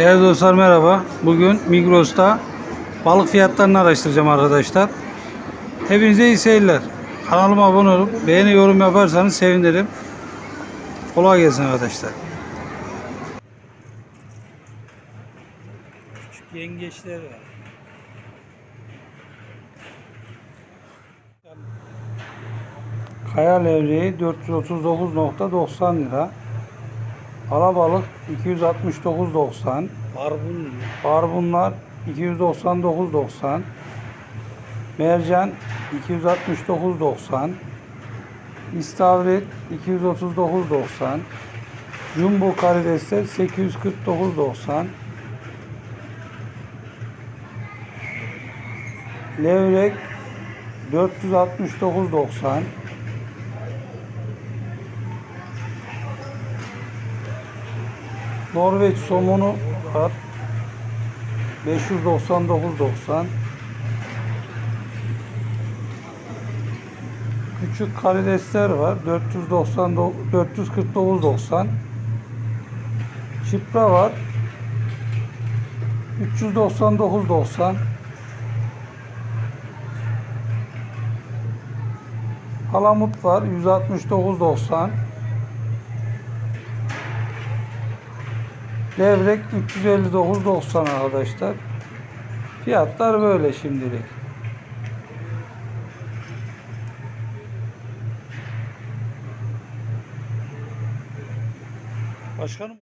Değerli dostlar merhaba. Bugün Migros'ta balık fiyatlarını araştıracağım arkadaşlar. Hepinize iyi seyirler. Kanalıma abone olup beğeni yorum yaparsanız sevinirim. Kolay gelsin arkadaşlar. Küçük yengeçler var. Kaya levreği 439.90 lira. Alabalık 269.90. Barbun Barbunlar 299.90. Mercan 269.90. İstavrit 239.90. Jumbo karidesler 849.90. Levrek 469.90. Norveç somonu var. 599.90 Küçük karidesler var. 490 449.90 Çipra var. 399.90 Palamut var. 169.90 Levrek 359.90 arkadaşlar. Fiyatlar böyle şimdilik. Başkanım